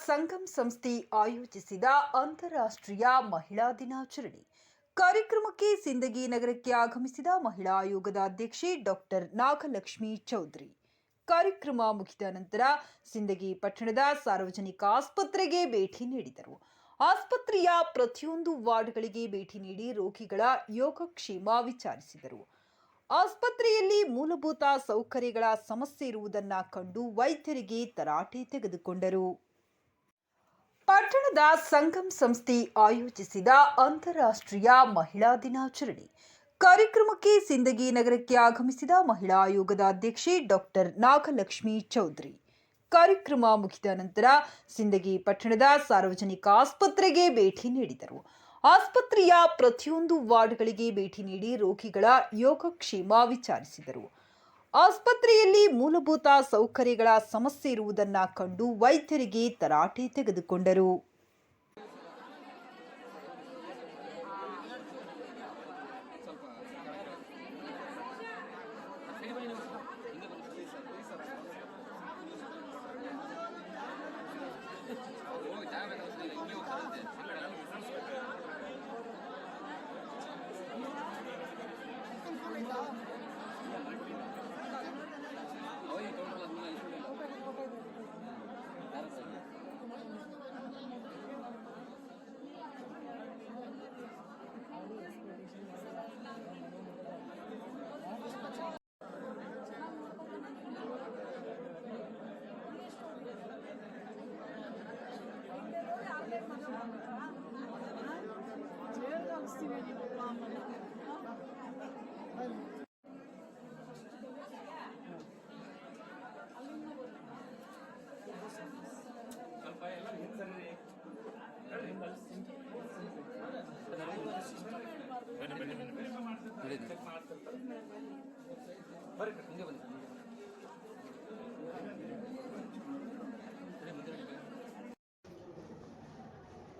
ಸಂಗಮ್ ಸಂಸ್ಥೆ ಆಯೋಜಿಸಿದ ಅಂತಾರಾಷ್ಟ್ರೀಯ ಮಹಿಳಾ ದಿನಾಚರಣೆ. ಕಾರ್ಯಕ್ರಮಕ್ಕೆ ಸಿಂದಗಿ ನಗರಕ್ಕೆ ಆಗಮಿಸಿದ ಮಹಿಳಾ ಆಯೋಗದ ಅಧ್ಯಕ್ಷೆ ಡಾಕ್ಟರ್ ನಾಗಲಕ್ಷ್ಮಿ ಚೌಧರಿ. ಕಾರ್ಯಕ್ರಮ ಮುಗಿದ ನಂತರ ಸಿಂದಗಿ ಪಟ್ಟಣದ ಸಾರ್ವಜನಿಕ ಆಸ್ಪತ್ರೆಗೆ ಭೇಟಿ ನೀಡಿದರು. ಆಸ್ಪತ್ರೆಯ ಪ್ರತಿಯೊಂದು ವಾರ್ಡ್ಗಳಿಗೆ ಭೇಟಿ ನೀಡಿ ರೋಗಿಗಳ ಯೋಗಕ್ಷೇಮ ವಿಚಾರಿಸಿದರು. ಆಸ್ಪತ್ರೆಯಲ್ಲಿ ಮೂಲಭೂತ ಸೌಕರ್ಯಗಳ ಸಮಸ್ಯೆ ಇರುವುದನ್ನು ಕಂಡು ವೈದ್ಯರಿಗೆ ತರಾಟೆ ತೆಗೆದುಕೊಂಡರು. ಪಟ್ಟಣದ ಸಂಗಮ್ ಸಂಸ್ಥೆ ಆಯೋಜಿಸಿದ ಅಂತಾರಾಷ್ಟ್ರೀಯ ಮಹಿಳಾ ದಿನಾಚರಣೆ. ಕಾರ್ಯಕ್ರಮಕ್ಕೆ ಸಿಂದಗಿ ನಗರಕ್ಕೆ ಆಗಮಿಸಿದ ಮಹಿಳಾ ಆಯೋಗದ ಅಧ್ಯಕ್ಷೆ ಡಾಕ್ಟರ್ ನಾಗಲಕ್ಷ್ಮಿ ಚೌಧರಿ. ಕಾರ್ಯಕ್ರಮ ಮುಗಿದ ನಂತರ ಸಿಂದಗಿ ಪಟ್ಟಣದ ಸಾರ್ವಜನಿಕ ಆಸ್ಪತ್ರೆಗೆ ಭೇಟಿ ನೀಡಿದರು. ಆಸ್ಪತ್ರೆಯ ಪ್ರತಿಯೊಂದು ವಾರ್ಡ್ಗಳಿಗೆ ಭೇಟಿ ನೀಡಿ ರೋಗಿಗಳ ಯೋಗಕ್ಷೇಮ ವಿಚಾರಿಸಿದರು. ಆಸ್ಪತ್ರೆಯಲ್ಲಿ ಮೂಲಭೂತ ಸೌಕರ್ಯಗಳ ಸಮಸ್ಯೆ ಇರುವುದನ್ನ ಕಂಡು ವೈದ್ಯರಿಗೆ ತರಾಟೆ ತೆಗೆದುಕೊಂಡರು.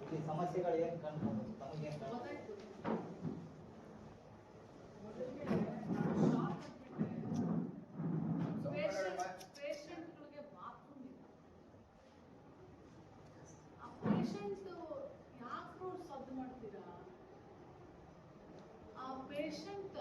ಇಲ್ಲಿ ಸಮಸ್ಯೆಗಳು ಏನು ಕಾಣ್ಬೋದು ತಮಗೇನು ಕಾಣ್ಬೋದು ಪೇಷಂಟ್ಗಳಿಗೆ ಬಾತ್ರೂಮ್ ಇಲ್ಲ ಆ ಪೇಷಂಟ್ ಯಾಕೋ ಸದ್ದು ಮಾಡ್ತೀರಾ? ಆ ಪೇಷಂಟ್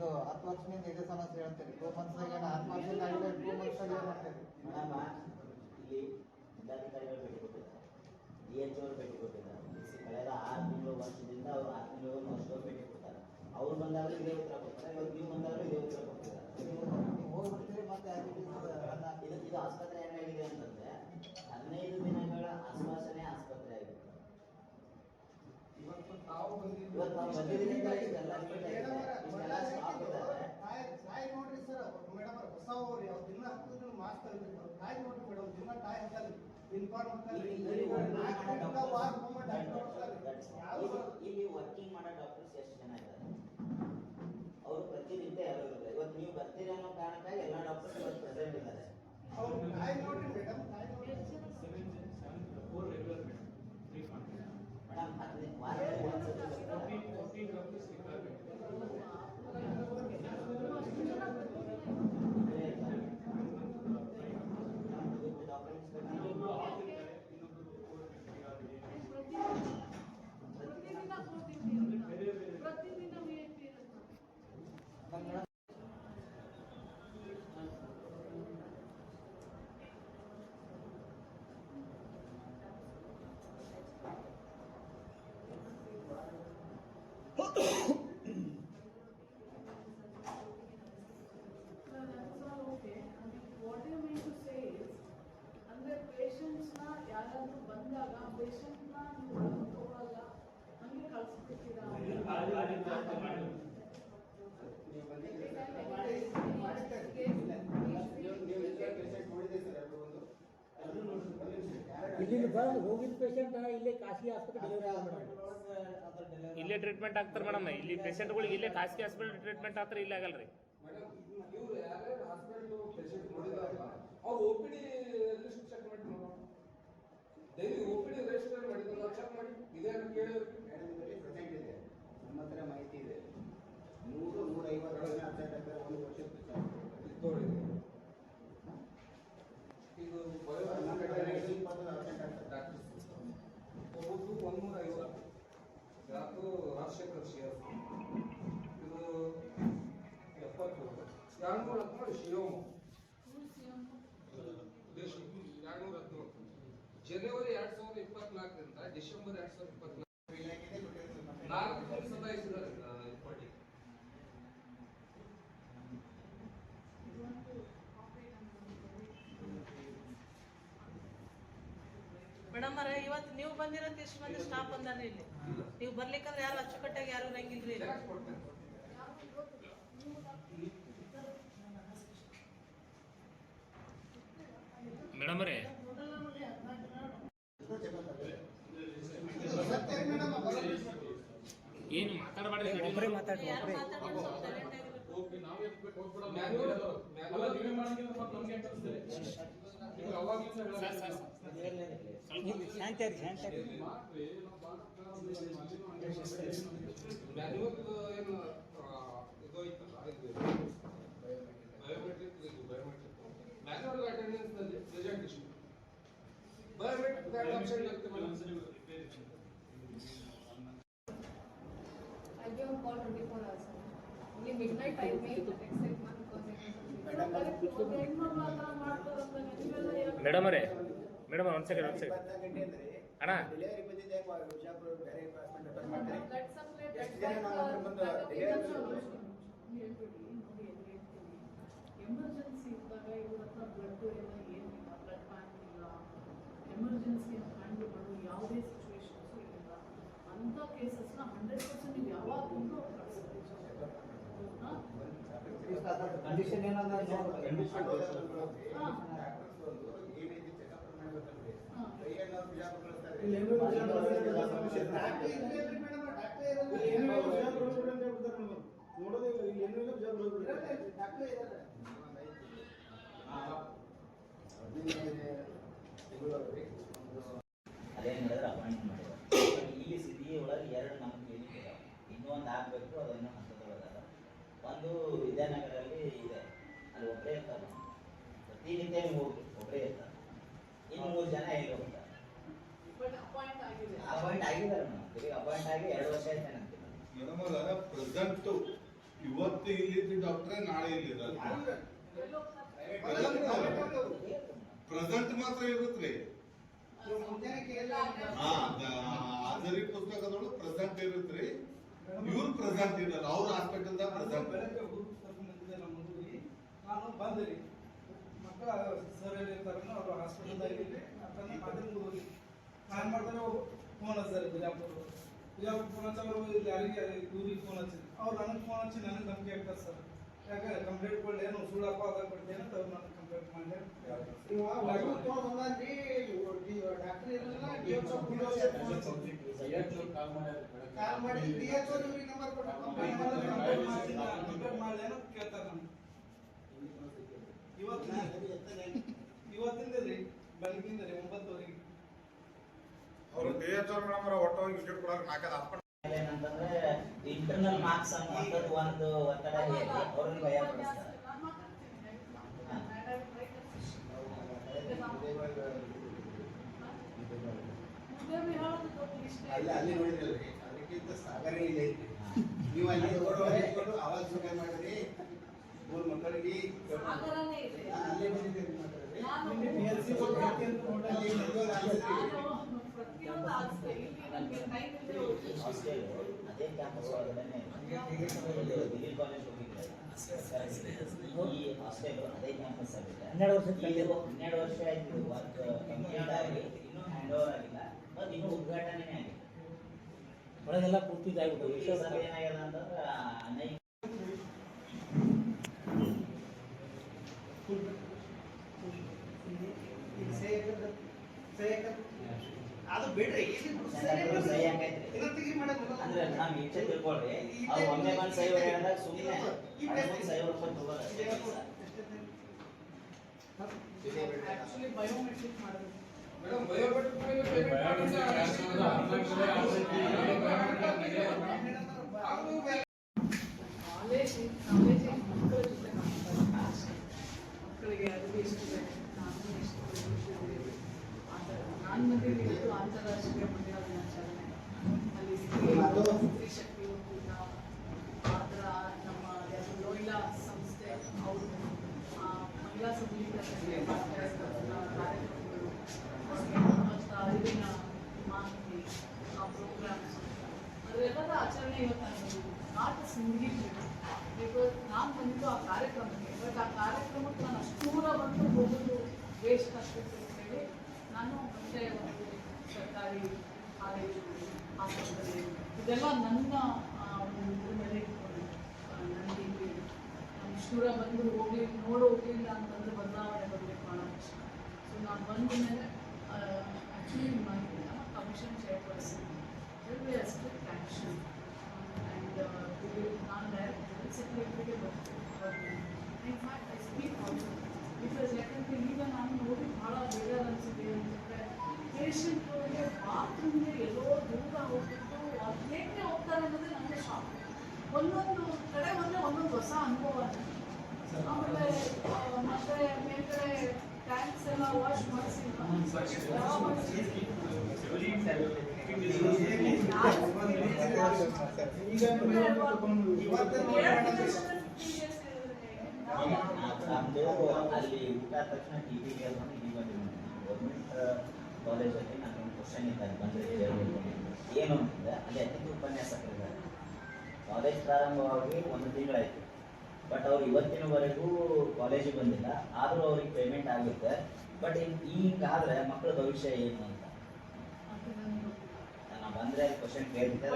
ಇದು ಹತ್ತು ವರ್ಷದಿಂದ ಇದೇ ಸಮಸ್ಯೆ ಹೇಳ್ತೀರಿ. ಟೂ ಮಂತ್ಸ್ ಆಗಿ ಹತ್ತು ವರ್ಷದಿಂದ ಆಗಿದೆ ಟೂ ಮಂತ್ಸ್ ಆಗಿ ಇಲ್ಲಿ ಜಿಲ್ಲಾಧಿಕಾರಿಗಳು ಭೇಟಿ ಕೊಟ್ಟಿದ್ದಾರೆ. ಡಿ ಎಚ್ ಅವರು ಭೇಟಿ ಕೊಟ್ಟಿದ್ದಾರೆ. ಕಳೆದ ಆರು ತಿಂಗಳು ವರ್ಷದಿಂದ ಅವರು ಆರು ತಿಂಗಳು ವರ್ಷದವ್ರು ಭೇಟಿ ಕೊಡ್ತಾರೆ. ಅವ್ರು ಬಂದಾಗಲೂ ಇದೇ ಉತ್ತರ ಕೊಡ್ತಾರೆ. ಇವಾಗ ನೀವು ಬಂದಾಗಲೂ ಇದೇ ಉತ್ತರ ಕೊಡ್ತಿದ್ದಾರೆ ನೀವು ಹೋಗ್ಬಿಡ್ತೀರಿ ಮತ್ತೆ ಇದು ಇದು ಆಸ್ಪತ್ರೆ ಅಂತಂದ್ರೆ ಹದಿನೈದು ದಿನಗಳ ಆಶ್ವಾಸನೆ ಆಸ್ಪತ್ರೆ ಆಗಿತ್ತು. ಇವತ್ತು ನಾವು ಬಂದಿದ್ದರಿಂದ ಇಷ್ಟೆಲ್ಲ fit ಆಗಿದೆ. ಇಷ್ಟೆಲ್ಲ ಸ್ಟಾಕ್ ಇದ್ದಾರೆ ತಾಯಿ ನೋಡ್ರಿ ಸರ್ ಮೇಡಮ್ ಹೊಸ ಅವ್ರಿ ಅವ್ರು ದಿನ ಮಾಸ್ಕ್ ತೆಗಿದ್ರು ತಾಯಿ ನೋಡ್ರಿ ಮೇಡಮ್ ದಿನ ತಾಯಿ ಹಾಕಲ್ಲ ಇನ್ಫಾರ್ಮ್ ಇಲ್ಲಿ ಇಲ್ಲಿ ಇಲ್ಲಿ ವರ್ಕಿಂಗ್ ಮಾಡೋ ಡಾಕ್ಟರ್ಸ್ ಎಷ್ಟು ಜನ ಇದ್ದಾರೆ ಅವರು ಪ್ರತಿನಿತ್ಯ ಯಾರು ಇದ್ದಾರೆ ಇವತ್ತು ನೀವು ಬರ್ತೀರಿ ಅನ್ನೋ ಕಾರಣಕ್ಕಾಗಿ ಎಲ್ಲ ಡಾಕ್ಟರ್ಸ್ ಇವತ್ತು ಪ್ರೆಸೆಂಟ್ ಇದ್ದಾರೆ ಅವ್ರು ತಾಯಿ No, that's all okay. I mean, what you mean to say is, ಅಂದ್ರೆ patients ನ ಯಾರಾದ್ರೂ ಬಂದಾಗ patient ನ ನೀವು ತಗೊಳಲ್ಲ, ಹಂಗೆ ಕಳ್ಸ್ಬಿಡ್ತೀರಾ? ನೀವು ಬಂದಿದ್ದೀರಿ ಸರ್ ಮಾಡಿಸ್ತಾರೆ ನೀವು ನೀವು ಇಲ್ಲೇ ಪೇಷಂಟ್ ನೋಡಿದೆ ಸರ್ ಅದು ಒಂದು ಬಂದು ಹೋಗಿದ ಪೇಷಂಟ್ ಇಲ್ಲೇ ಖಾಸಗಿ ಆಸ್ಪತ್ರೆ ಇಲ್ಲೇ ಟ್ರೀಟ್ಮೆಂಟ್ ಆಗ್ತಾರೆ ಮೇಡಮ್. ಇಲ್ಲಿ ಪೇಷಂಟ್ಗಳಿಗೆ ಇಲ್ಲೇ ಖಾಸಗಿ ಹಾಸ್ಪಿಟಲ್ ಟ್ರೀಟ್ಮೆಂಟ್ ಆಗ್ತಾರೆ ಇಲ್ಲೇ ಆಗಲ್ರಿ. ಮೇಡಮ್ ಇವ್ರು ಯಾರ್ಯಾರು ಹಾಸ್ಪಿಟಲ್ ಪೇಷಂಟ್ ನೋಡಿದಾರಲ್ಲ ಅವ್ರು O P D list check ಮಾಡಿ ನೋಡೋಣ ಡೈಲಿ ಒ ರಿಜಿಸ್ಟರ್ ರಿಜಿಸ್ಟರ್ ಮಾಡಿದ್ರು ಚೆಕ್ ಮಾಡಿ. ಇದೇನು ಕೇಳಿದ್ರು. ಪ್ರೆಸೆಂಟ್ ಇದೆ. ನಮ್ಮ ಹತ್ರ ಮಾಹಿತಿ ಇದೆ. ನೂರು ನೂರ ಐವತ್ತು ಜನ ಒಂದು ವರ್ಷದ ತೋರಿ ಇದು ಡಾಕ್ಟರ್ಸ್ ಒಬ್ಬೊಬ್ರು ಒಂದೂರ ಐವತ್ತು ಯಾವುದು ರಾಜಶೇಖರ್ ಶಿಯರ್ ಇದು ಎಪ್ಪತ್ತು. ಎರಡ್ನೂರ ಹದಿನೇಳು ಶಿವಮ್. Who's ಎರಡು ದೇಶ ಎರಡ್ನೂರ ಹದಿನೇಳು ಜನವರಿ ಎರಡ್ ಸಾವಿರದ ಇಪ್ಪತ್ನಾಲ್ಕರಿಂದ ಡಿಸೆಂಬರ್ ಎರಡ್ ಸಾವಿರದ ಇಪ್ಪತ್ನಾಲ್ಕು. ನಾಲ್ಕು ಸದಾಯಿಸಿದ್ದಾರೆ ಮೇಡಮ್ ಅವರೇ ಇವತ್ತು ನೀವು ಬಂದಿರೋದು ಎಷ್ಟು ಮಂದಿ ಸ್ಟಾಫ್ ಬಂದಾರ ಇಲ್ಲಿ? ನೀವು ಬರ್ಲಿಕ್ಕಂದ್ರೆ ಯಾರು ಅಚ್ಚುಕಟ್ಟಾಗಿ ಯಾರು ಇರಂಗಿಲ್ರಿ ಮೇಡಮ್ ಅವರೇ ಸತ್ಯ ಮೇಡಮ್ ಬರೋದು ಏನು ಮಾತಾಡಬಾರ್ದು ಒಬ್ಬರೇ ಮಾತಾಡ್ರಿ ಯಾರು ಒಬ್ಬರೇ ಮಾತಾಡ್ತಾರೆ ಸ್ವಲ್ಪ silent ಆಗಿರ್ಬೇಕು. ಓಕೆ ನಾವೇ ಹೋಗ್ಬಿಡೋಣ ಮ್ಯಾನ್ಯುವಲ್ ಅಲ್ಲ ಮ್ಯಾನ್ಯುವಲ್ ನೀವೇ ಮಾಡಂಗಿದ್ರೆ ಮತ್ತೆ ನಮ್ಗೆ ಯಾಕೆ ಕಳಿಸ್ತೀರಿ ನೀವು ಅವಾಗ್ಲಿಂದ ಹೇಳೋದು. ಶಾಂತಿ ರೀ ಶಾಂತಿ ರೀ ಮಾಡ್ರಿ, ನಾವು ಮಾಡ್ತಾ ಇದ್ದೀವಿ, ಅಲ್ಲಿನೂ ಹಂಗೆ ಮಾಡ್ತೀವಿ. ಮ್ಯಾನ್ಯುವಲ್ ಏನು ಆ, ಇದು ಐತಲ್ಲ ಇದು ಬಯೋಮೆಟ್ರಿಕ್ ಇದು ಬಯೋಮೆಟ್ರಿಕ್ ಮ್ಯಾನ್ಯುವಲ್ ಅಟೆಂಡೆನ್ಸ್ನಲ್ಲಿ ಪ್ರೆಸೆಂಟೇಷನ್ ಬಯೋಮೆಟ್ರಿಕ್ ಕಾರ್ಡ್ ಆಪ್ಷನ್ ಇರುತ್ತೆ ಮೇಡಮ್ ಥರ ಮಾಡ್ತಾರಂತ ನೀವೆಲ್ಲ ಯಾಕೆ- ಮೇಡಮ್ ಅವರೇ ಮೇಡಮ್ ಒಂದು ಸೆಕೆಂಡ್ ಒಂದು ಸೆಕೆಂಡ್ ಅಣ್ಣ. ಡೆಲಿವರಿ ಬಂದಿದೆ ಬಿಜಾಪುರ ಬೇರೆ ಹಾಸ್ಪಿಟಲ್ But ಮಾಡ್ತಾರೆ. ಎಮರ್ಜೆನ್ಸಿ ಇದ್ದಾಗ ಇವ್ರ ಬ್ಲಡ್ ಎಲ್ಲ ಏನಿಲ್ಲ ಬ್ಲಡ್ ಬ್ಯಾಂಕ್ ಇಲ್ಲ ಎಮರ್ಜೆನ್ಸಿ ಹ್ಯಾಂಡಲ್ ಮಾಡೋ ಯಾವುದೇ ಸಿಚುವೇಶನ್ಸು ಇಲ್ಲ ಅಂಥ ಕೇಸಸ್ನ ಹಂಡ್ರೆಡ್ ಪರ್ಸೆಂಟ್ ಅದೇನು ಹೇಳಿದ್ರೆ ಅಪಾಯಿಂಟ್ ಮಾಡಿದ್ರು. ಸಿಟಿ ಒಳಗೆ ಎರಡು ನಮ್ಮ ಕ್ಲಿನಿಕ್ ಇದಾವೆ. ಇನ್ನೂ ಒಂದು ಹಾಕ್ಬೇಕು ಅದನ್ನು ಹಂತದೊಳಗದ ಒಂದು ವಿದ್ಯಾನಗರಲ್ಲಿ ಪ್ರತಿನಿತ್ಯ ನೀವು ಹೋಗಿ ಒಬ್ಬರೇ ಇರ್ತಾರೆ. ಇನ್ನು ಮೂರು ಜನ ಎಲ್ಲಿ ಹೋಗ್ತಾರೆ? ಬಟ್ ಅಪಾಯಿಂಟ್ ಆಗಿದೆ. ಅಪಾಯಿಂಟ್ ಆಗಿದ್ದಾರೆ ಮೇಡಮ್. ಅಪಾಯಿಂಟ್ ಆಗಿ ಎರಡು ವರ್ಷ ಆಯ್ತು ಅಂತೀನಿ ಮೇಡಮ್ ಪ್ರೆಸೆಂಟ್ ಇವತ್ತು ಇಲ್ಲಿದ್ದ ಡಾಕ್ಟ್ರೆ ನಾಳೆ ಇಲ್ಲಿದ್ದಾರೆ ಪ್ರೆಸೆಂಟ್ ಮಾತ್ರ ಹಾ ಹಾಜರಿ ಪುಸ್ತಕದೊಳಗೆ ಪ್ರೆಸೆಂಟ್ ಇರುತ್ತೆ ಇವ್ರು ಪ್ರೆಸೆಂಟ್ ಇರಲ್ಲ ಅವ್ರ ಹಾಸ್ಪಿಟಲ್ದಾಗ ಪ್ರೆಸೆಂಟ್ ನಾನು ಬಂದ್ರಿ ಮಕ್ಕಳ ಸರ್ ಹೇಳಿರ್ತಾರ ಅವ್ರು ಹಾಸ್ಪಿಟಲ್ದಾಗ ಇರ್ಲಿ ಯಾಕಂದ್ರೆ ಮಾತಿನ ಹೋಗಿ ನಾನು ಮಾಡಿದ್ರೆ ಫೋನ್ ಹಚ್ಚಾರೆ ಬಿಜಾಪುರ ಬಿಜಾಪುರ ಫೋನ್ ಹಚ್ಚೋರು ಇಲ್ಲಿ ಯಾರಿಗೆ ಇವ್ರಿಗೆ ಫೋನ್ ಹಚ್ಚಿದ್ರು ಅವ್ರು ನನಗೆ ಫೋನ್ ಹಚ್ಚಿ ನನಗೆ ನಂಬಿಕೆ ಆಗ್ತಾರೆ ಸರ್ ಯಾಕಂದ್ರೆ ಕಂಪ್ಲೇಂಟ್ ಕೊಡಲಿ ಏನು ಸುಳ್ಳಪ್ಪ ಅದ ಕೊಡ್ತೇನೆ ಅಂತ ಅವ್ರು ನನಗೆ ಕಂಪ್ಲೇಂಟ್ ಮಾಡಿ ಡಾಕ್ಟರ್ ಇರಲಿಲ್ಲ ಕಾಲ್ ಮಾಡಿ DHO ಇವ್ರಿಗೆ ನಂಬರ್ ಕೊಟ್ಟು ಕಂಪ್ಲೇಂಟ್ ಮಾಡಲಿ ಏನೋ ಕೇಳ್ತಾರೆ ನಮ್ಗೆ ಇವತ್ತಿನ ಇವತ್ತಿಂದ ರೀ ಬೆಳಗಿಂದ ರೀ ಒಂಬತ್ತುವರೆಗೆ ಅವ್ರು ಡಿ ಎಚ್ ಮೇಡಮ್ ಒಟ್ಟೋಗಿ ವಿಸಿಟ್ ಕೊಡೋಕೆ ನಾಲ್ಕೈದು ಹಾಸ್ಪಿಟಲ್ ಏನಂತಂದ್ರೆ ಇಂಟರ್ನಲ್ ಮಾರ್ಕ್ಸ್ ಅನ್ನುವಂಥದ್ದು ಒಂದು ಒತ್ತಡ ಹೇಳಿ ಅವ್ರನ್ನ ಭಯ ಪಡಿಸ್ತಾರೆ. ಇಷ್ಟ ಅಲ್ಲಿ ನೋಡಿದ್ರಿ ಅದಕ್ಕಿಂತ ಸಾಗರೇ ಇಲ್ಲ ನೀವು ಅಲ್ಲಿ ನೋಡ್ಕೊಂಡು ಅವಾಗ ಸುಖ ಮಾಡಿದ್ರಿ. ಮೂರು ಮಕ್ಕಳಿಗೆ ಅಲ್ಲೇ ಅದೇ ಕ್ಯಾಂಪಸ್ ಒಳಗಡೆನೆ ಡಿಗ್ರಿ ಕಾಲೇಜ್ ಹೋಗಿದ್ರೆ ಈ ಹಾಸ್ಟೆಲ್ ಅದೇ ಕ್ಯಾಂಪಸ್ ಆಗಿದೆ ಹನ್ನೆರಡು ವರ್ಷ ಹನ್ನೆರಡು ವರ್ಷ ಆಯ್ತು ವರ್ಕ್ ಕಂಪ್ಲೀಟ್ ಆಗಿ ಇನ್ನೂ ಹ್ಯಾಂಡ್ ಓವರ್ ಆಗಿಲ್ಲ. ಮತ್ತು ಇನ್ನೂ ಉದ್ಘಾಟನೆ ಆಗಿಲ್ಲ. ಒಳಗೆಲ್ಲ ಪೂರ್ತಿ ಇದಾಗ್ಬಿಟ್ಟು ಸಲ ಏನಾಗ್ಯದ ಅಂತಂದ್ರೆ ಅನೈಕ ಅದು ಬಿಡ್ರಿ ಸಹಿ ಹಾಕೈತ್ರಿ ಅಂದ್ರೆ ನಾವ್ ಈಚೆ ತಿಳ್ಕೊಳ್ರಿ. ಅವ್ರು ಒಮ್ಮೆ ಬಂದು ಸಹಿ ಹೊಡೆಯದಾಗ ಸುಮ್ಮನೆ ಸಹಿ ಹೊಡ್ಕೊಂಡು ಆಕ್ಚುಲಿ ಬಯೋಮೆಟ್ರಿಕ್ ಮಾಡೋದು. ಮೇಡಮ್ ಬಯೋಮೆಟ್ರಿಕ್ ಮೇಲೆ ಮಾಡಿದ್ರೆ ಕಾಲೇಜ್ ಕಾಲೇಜ್ ಮಕ್ಕಳ ಜೊತೆ ಮಾತಾಡ್ತಾರೆ ಮಕ್ಕಳಿಗೆ ಅದು ಎಷ್ಟು ಬೇಕು ನಾನು ಎಷ್ಟು ಬೇಕು ಆ ಥರ ನಾನು ಬಂದಿದ್ದು ಅಂತಾರಾಷ್ಟ್ರೀಯ ಮಹಿಳಾ ದಿನಾಚರಣೆ ಅಲ್ಲಿ ಸ್ತ್ರೀ ಸ್ತ್ರೀ ಶಕ್ತಿ ಒಕ್ಕೂಟ ಆ ಥರ ನಮ್ಮ ಯಾವುದು ಲೋಯ್ಲಾ ಸಂಸ್ಥೆ ಅವರು ಮಹಿಳಾ ಸಬಲೀಕರಣಕ್ಕೆ ಮಾಡ್ತಾ ಇರ್ತಕ್ಕಂಥ ಕಾರ್ಯಕ್ರಮಗಳು ಅವ್ರಿಗೆ ಮತ್ತು ಅರಿವಿನ ಮಾಹಿತಿ ಆ ಪ್ರೋಗ್ರಾಮ್ಸ್ ಅದೆಲ್ಲದ ಆಚರಣೆ ಇವತ್ತು ನಾನು ನಾಟ್ ಸಿಂಗಿ ಬಿಕಾಸ್ ನಾನು ಬಂದಿದ್ದು ಆ ಕಾರ್ಯಕ್ರಮಕ್ಕೆ ಬಟ್ ಆ ಕಾರ್ಯಕ್ರಮಕ್ಕೆ ನಾನು ಅಷ್ಟು ದೂರ ಬಂದು ಹೋಗೋದು ವೇಸ್ಟ್ ಆಗ್ತಿತ್ತು ಅಂತ ಹೇಳಿ ನಾನು ಮತ್ತೆ ಒಂದು ಸರ್ಕಾರಿ ಕಾಲೇಜು ಆಸ್ಪತ್ರೆ ಇದೆಲ್ಲ ನನ್ನ ಇಟ್ಕೊಂಡು ನನಗೆ ಇಲ್ಲಿ ನಾನು ಇಷ್ಟು ದೂರ ಬಂದು ಹೋಗಿ ನೋಡು ಹೋಗ್ಲಿಲ್ಲ ಅಂತಂದ್ರೆ ಬದಲಾವಣೆ ಬರಬೇಕು ಇಷ್ಟ ಸೊ ನಾನು ಬಂದ ಮೇಲೆ actually commission chairperson uh, we will, ನಾನು ಡೈರೆಕ್ಟ್ ಸೆಕ್ರೆಟರಿಗೆ ಬರ್ತೀನಿ. In my I speak also because ಯಾಕಂದ್ರೆ ಈಗ ನಾನು ನೋಡಿ ಭಾಳ ಬೇಜಾರು ಅನಿಸಿದೆ ಅಂತಂದರೆ ಪೇಷಂಟ್ಗಳಿಗೆ ಬಾತ್ರೂಮ್ಗೆ ಎಲ್ಲೋ ದೂರ ಅದು ಹೇಗೆ ಹೋಗ್ತಾರೆ ಅನ್ನೋದೇ ನನಗೆ ಶಾಕ್ ಒಂದೊಂದು ಕಡೆ ಒಂದೇ ಒಂದೊಂದು ಹೊಸ ಅನುಭವ ಆಮೇಲೆ ಆ, ಮತ್ತೆ ಮೇಲ್ಗಡೆ ಟ್ಯಾಂಕ್ಸ್ ಎಲ್ಲ ವಾಶ್ ಮಾಡಿಸಿ ನಮ್ದು ಅಲ್ಲಿ ಊಟ ಆದ ತಕ್ಷಣ ಟಿ ವಿಗೆ ಬಂದು ಇಲ್ಲಿ ಬಂದಿದ್ದೀನಿ. ಗೌರ್ಮೆಂಟ್ ಕಾಲೇಜಲ್ಲಿ ನಾನು ಒಂದು ಕ್ವಶನ್ ಇದ್ದಾರೆ ಬಂದರೆ ಕೇಳಬೇಕು ಏನು ಅಂತಂದ್ರೆ ಅಲ್ಲಿ ಅತಿಥಿ ಉಪನ್ಯಾಸಕರಿದ್ದಾರೆ ಕಾಲೇಜ್ ಪ್ರಾರಂಭವಾಗಿ ಒಂದು ತಿಂಗಳಾಯಿತು. ಬಟ್ ಅವ್ರು ಇವತ್ತಿನವರೆಗೂ ಕಾಲೇಜಿಗೆ ಬಂದಿಲ್ಲ. ಆದರೂ ಅವ್ರಿಗೆ ಪೇಮೆಂಟ್ ಆಗುತ್ತೆ. ಬಟ್ ಈಗ ಆದರೆ ಮಕ್ಕಳ ಭವಿಷ್ಯ ಏನು ಅಂತ? ನಾನು ಬಂದರೆ ಕ್ವಶನ್ ಕೇಳ್ತಿದ್ದೆ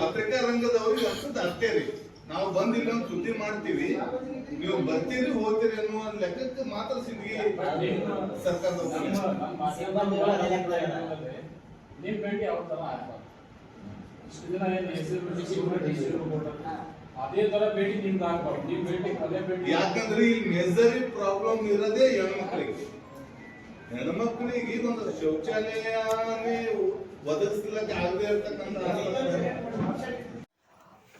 ಪತ್ರಿಕಾ ರಂಗದವ್ರಿಗೆ ಅಷ್ಟು ಅಷ್ಟೇ ರೀ. ನಾವು ಬಂದಿಲ್ಲ ಇಲ್ಲೊಂದು ಸುದ್ದಿ ಮಾಡ್ತೀವಿ. ನೀವು ಬರ್ತೀರಿ ಹೋಗ್ತೀರಿ ಅನ್ನುವ ಲೆಕ್ಕಕ್ಕೆ ಮಾತ್ರ ಸಿದ್ಧಿ ಸರ್ಕಾರದ ನಿಮ್ ಭೇಟಿ ಯಾವ ತರ ಆಗ್ಬಾರ್ದು. ಇಷ್ಟು ದಿನ ಏನು ಹೆಸರು ಅದೇ ತರ ಭೇಟಿ ನಿಮ್ದು ಆಗ್ಬಾರ್ದು. ನೀವು ಭೇಟಿ ಅದೇ ಭೇಟಿ. ಯಾಕಂದ್ರೆ ಈ ಮೆಜರಿ ಪ್ರಾಬ್ಲಮ್ ಇರೋದೇ ಹೆಣ್ಮಕ್ಳಿಗೆ. ಹೆಣ್ಮಕ್ಳಿಗೆ ಒಂದು ಶೌಚಾಲಯನೇ ಒದಗಿಸ್ಲಿಕ್ಕೆ ಆಗದೆ ಇರ್ತಕ್ಕಂಥ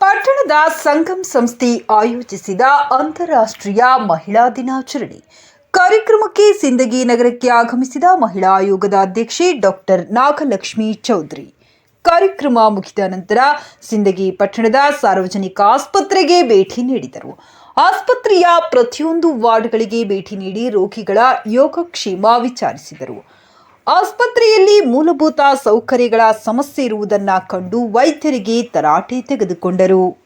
ಪಟ್ಟಣದ ಸಂಗಮ್ ಸಂಸ್ಥೆ ಆಯೋಜಿಸಿದ ಅಂತಾರಾಷ್ಟ್ರೀಯ ಮಹಿಳಾ ದಿನಾಚರಣೆ. ಕಾರ್ಯಕ್ರಮಕ್ಕೆ ಸಿಂದಗಿ ನಗರಕ್ಕೆ ಆಗಮಿಸಿದ ಮಹಿಳಾ ಆಯೋಗದ ಅಧ್ಯಕ್ಷೆ ಡಾಕ್ಟರ್ ನಾಗಲಕ್ಷ್ಮಿ ಚೌಧರಿ. ಕಾರ್ಯಕ್ರಮ ಮುಗಿದ ನಂತರ ಸಿಂದಗಿ ಪಟ್ಟಣದ ಸಾರ್ವಜನಿಕ ಆಸ್ಪತ್ರೆಗೆ ಭೇಟಿ ನೀಡಿದರು. ಆಸ್ಪತ್ರೆಯ ಪ್ರತಿಯೊಂದು ವಾರ್ಡ್ಗಳಿಗೆ ಭೇಟಿ ನೀಡಿ ರೋಗಿಗಳ ಯೋಗಕ್ಷೇಮ ವಿಚಾರಿಸಿದರು. ಆಸ್ಪತ್ರೆಯಲ್ಲಿ ಮೂಲಭೂತ ಸೌಕರ್ಯಗಳ ಸಮಸ್ಯೆ ಇರುವುದನ್ನು ಕಂಡು ವೈದ್ಯರಿಗೆ ತರಾಟೆ ತೆಗೆದುಕೊಂಡರು.